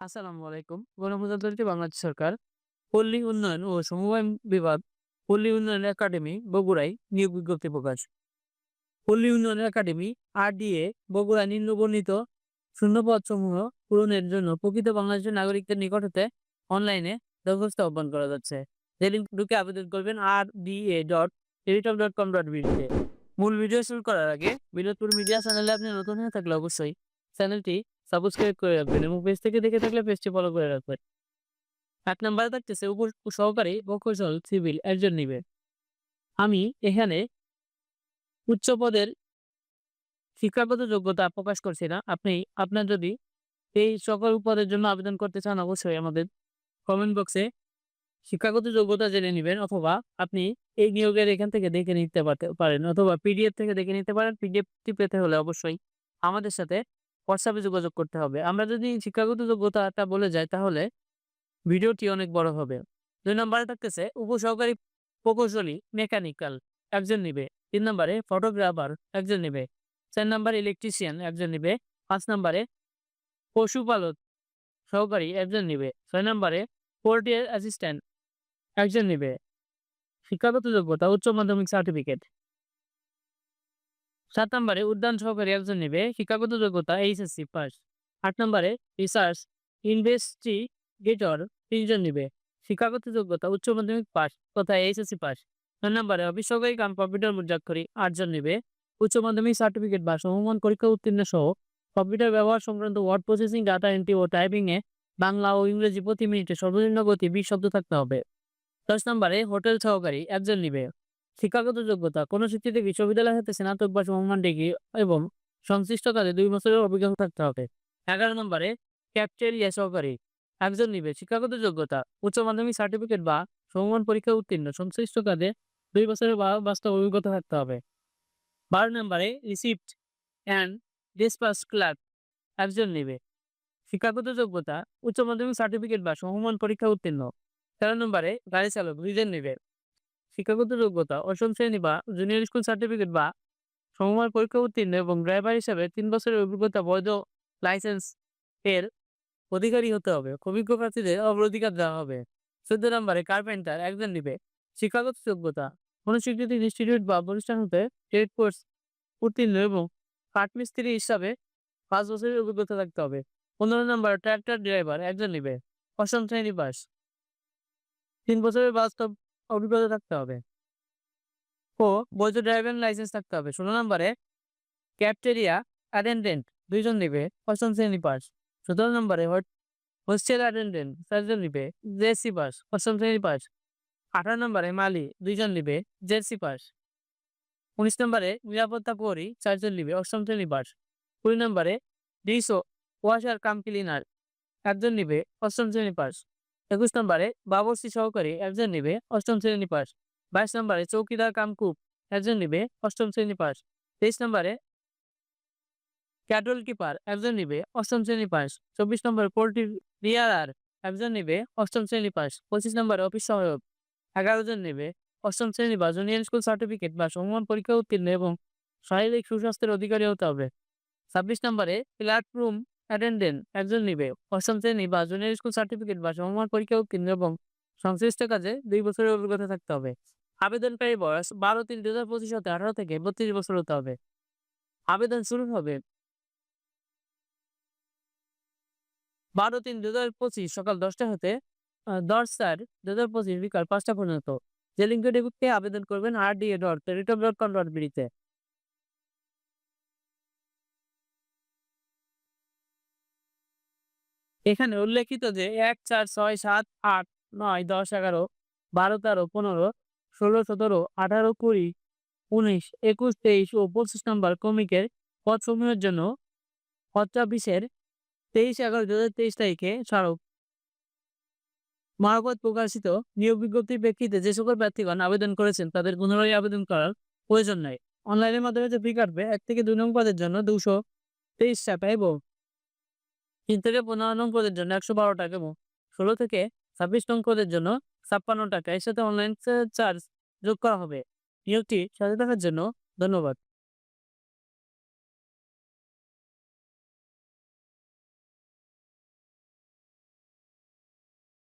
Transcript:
আসসালামু আলাইকুম। গণপ্রজাতন্ত্রী বাংলাদেশ সরকার, পল্লী উন্নয়ন ও সমবায় বিভাগ, পল্লী উন্নয়ন একাডেমি, বগুড়ায় নিয়োগ বিজ্ঞপ্তি প্রকাশ। পল্লী উন্নয়ন একাডেমি, আরডিএ বগুড়া নিম্নবর্ণিত শূন্যপদসমূহ পূরণের জন্য প্রকৃত বাংলাদেশের নাগরিকদের নিকট হতে অনলাইনে দরখাস্ত আহ্বান করা যাচ্ছে। ঢুকে আবেদন করবেন আর DA dot teletalk dot com dot. মূল ভিডিও শুরু করার আগে বিনোদপুর মিডিয়া চ্যানেলে আপনি নতুন হয়ে থাকলে অবশ্যই চ্যানেলটি সাবস্ক্রাইব করে রাখবেন এবং পেজ থেকে দেখে থাকলে পেজটি ফলো করে রাখবেন। এক নম্বরে থাকতেছে উপ সহকারী প্রকৌশল সিভিল একজন নিবে। আমি এখানে উচ্চ পদের শিক্ষাগত যোগ্যতা প্রকাশ করছি না। আপনি, আপনার যদি এই সকল পদের জন্য আবেদন করতে চান, অবশ্যই আমাদের কমেন্ট বক্সে শিক্ষাগত যোগ্যতা জেনে নেবেন অথবা আপনি এই নিয়োগের এখান থেকে দেখে নিতে পারতে পারেন অথবা পিডিএফ থেকে দেখে নিতে পারেন। পিডিএফটি পেতে হলে অবশ্যই আমাদের সাথে হোয়াটসঅ্যাপে যোগাযোগ করতে হবে। আমরা যদি শিক্ষাগত যোগ্যতাটা বলে যাই তাহলে ভিডিওটি অনেক বড় হবে। দুই নম্বরে থাকতেছে উপসহকারী প্রকৌশলী, মেকানিক্যাল, একজন নিবে। তিন নম্বরে ফটোগ্রাফার, একজন নিবে। চার নম্বরে ইলেকট্রিশিয়ান, একজন নিবে। পাঁচ নম্বরে পশুপালক সহকারী, একজন নিবে। ছয় নম্বরে পোর্টিয়ার অ্যাসিস্ট্যান্ট, একজন নিবে। শিক্ষাগত যোগ্যতা, উচ্চ মাধ্যমিক সার্টিফিকেট। সাত নম্বরে উদ্যান সহকারী একজন নেবে, শিক্ষাগত যোগ্যতা এইচএসসি পাস আট নম্বরে রিসার্চ ইনভেস্টিগেটর তিনজন নেবে, শিক্ষাগত যোগ্যতা উচ্চ মাধ্যমিক পাস তথা এইচএসসি পাস নয় নম্বরে অফিস সহকারী কাম কম্পিউটার মুদ্রাক্ষরী আটজন নেবে, উচ্চ মাধ্যমিক সার্টিফিকেট বা সমমান পরীক্ষা উত্তীর্ণ সহ কম্পিউটার ব্যবহার সংক্রান্ত ওয়ার্ড প্রসেসিং ডাটা এন্ট্রি ও টাইপিং এ বাংলা ও ইংরেজি প্রতি মিনিটে সর্বনিম্ন গতি বিশ শব্দ থাকতে হবে। দশ নম্বরে হোটেল সহকারী একজন নিবে শিক্ষাগত যোগ্যতা, কোনো শিক্ষিত বিশ্ববিদ্যালয় হতে স্নাতক বা সমমান ডিগ্রি এবং সংশ্লিষ্ট কাজে দুই বছরের অভিজ্ঞতা থাকতে হবে। এগারো নম্বরে ক্যাপ্টেরিয়া সহকারী। একজন নিবে, শিক্ষাগত যোগ্যতা, উচ্চ মাধ্যমিক সার্টিফিকেট বা সমমান পরীক্ষা উত্তীর্ণ, সংশ্লিষ্ট কাজে দুই বছরের বাস্তব অভিজ্ঞতা থাকতে হবে। বারো নম্বরে, রিসিপ্ট অ্যান্ড ডিসপাস ক্লার্ক একজন নিবে। শিক্ষাগত যোগ্যতা, উচ্চ মাধ্যমিক সার্টিফিকেট বা সমমান পরীক্ষা উত্তীর্ণ। তেরো নম্বরে, গাড়ি চালক, দুইজন নিবে। শিক্ষাগত যোগ্যতা অষ্টম শ্রেণি বা জুনিয়র স্কুল সার্টিফিকেট বা সমমার পরীক্ষা উত্তীর্ণ এবং ড্রাইভার হিসাবে তিন বছরের অভিজ্ঞতা বৈধ লাইসেন্স এর অধিকারী হতে হবে। অভিজ্ঞ প্রার্থীদের অগ্রাধিকার দেওয়া হবে। চোদ্দ নম্বরে কার্পেন্টার একজন নিবে। শিক্ষাগত যোগ্যতা, কোনো স্বীকৃতি ইনস্টিটিউট বা প্রতিষ্ঠান হতে ট্রেড কোর্স উত্তীর্ণ এবং কাঠমিস্ত্রি হিসাবে পাঁচ বছরের অভিজ্ঞতা থাকতে হবে। পনেরো নম্বর ট্র্যাক্টর ড্রাইভার একজন নিবে। অষ্টম শ্রেণি পাস তিন বছরের বাস্তব অভিজ্ঞতা থাকতে হবে। ও, বৈধ ড্রাইভিং লাইসেন্স থাকতে হবে। ষোলো নম্বরে, ক্যাপটেরিয়া, অ্যাটেন্ডেন্ট দুইজন নিবে, অষ্টম শ্রেণি পাস। সতেরো নম্বরে হোস্টেল অ্যাটেন্ডেন্ট চারজন নিবে জেসি পাস, অষ্টম শ্রেণি পাস। আঠারো নম্বরে, মালি দুইজন নিবে জেসি পাস। উনিশ নম্বরে, নিরাপত্তা প্রহরী চারজন নিবে, অষ্টম শ্রেণি পাস। কুড়ি নম্বরে, ডিসো ওয়াশার কাম ক্লিনার একজন নিবে, অষ্টম শ্রেণি পাস। একুশ নম্বরে বাবরসি সহকারী একজন নিবে অষ্টম শ্রেণি পাস বাইশ নম্বরে চৌকিদার কাম কুক একজন নিবে অষ্টম শ্রেণি পাস তেইশ নম্বরে ক্যাটল কিপার একজন নিবে অষ্টম শ্রেণি পাস চব্বিশ নম্বরে পোল্ট্রি রিয়ারার একজন নিবে অষ্টম শ্রেণি পাস পঁচিশ নম্বরে অফিস সহায়ক এগারো জন নেবে অষ্টম শ্রেণি বা জুনিয়র স্কুল সার্টিফিকেট বা সমমান পরীক্ষা উত্তীর্ণ এবং শারীরিক সুস্বাস্থ্যের অধিকারী হতে হবে। ছাব্বিশ নম্বরে ক্লার্ক রুম অ্যাটেন্ডেন্ট, একজন নিবে অষ্টম শ্রেণি বা জুনিয়র স্কুল সার্টিফিকেট বা সমমান পরীক্ষা উত্তীর্ণ এবং সংশ্লিষ্ট কাজে দুই বছরের অভিজ্ঞতা থাকতে হবে। আবেদনকারী বয়স বারো তিন দু হাজার পঁচিশ হতে আঠারো থেকে বত্রিশ বছর হতে হবে। আবেদন শুরু হবে বারো তিন দু হাজার পঁচিশ সকাল দশটা হতে দশ চার দু হাজার পঁচিশ বিকাল পাঁচটা পর্যন্ত। যে আবেদন করবেন, আর D A dot teletalk dot com dot বিডিতে এখানে উল্লেখিত যে এক, চার, ছয়, সাত, আট, নয়, দশ, এগারো, বারো, তেরো, পনেরো, ষোলো, সতেরো, আঠারো, কুড়ি, উনিশ, একুশ, তেইশ ও পঁচিশ নম্বর ক্রমিকের পদসমূহের জন্য পত্রাফিসের তেইশ এগারো দু হাজার তেইশ তারিখে স্মারক। মারফত প্রকাশিত নিয়োগ বিজ্ঞপ্তির প্রেক্ষিতে যে সকল প্রার্থীগণ আবেদন করেছেন তাদের পুনরায় আবেদন করার প্রয়োজন নাই। অনলাইনের মাধ্যমে যে ফি কাটবে, এক থেকে দুই নং পদের জন্য দুশো তেইশ টাকা এবং তিন থেকে পনেরো নং জন্য একশো বারো টাকা এবং ষোলো থেকে ছাব্বিশ নং জন্য ছাপ্পান্ন টাকা। এর সাথে অনলাইন চার্জ যোগ করা হবে। নিয়োগটি সাথে থাকার জন্য ধন্যবাদ।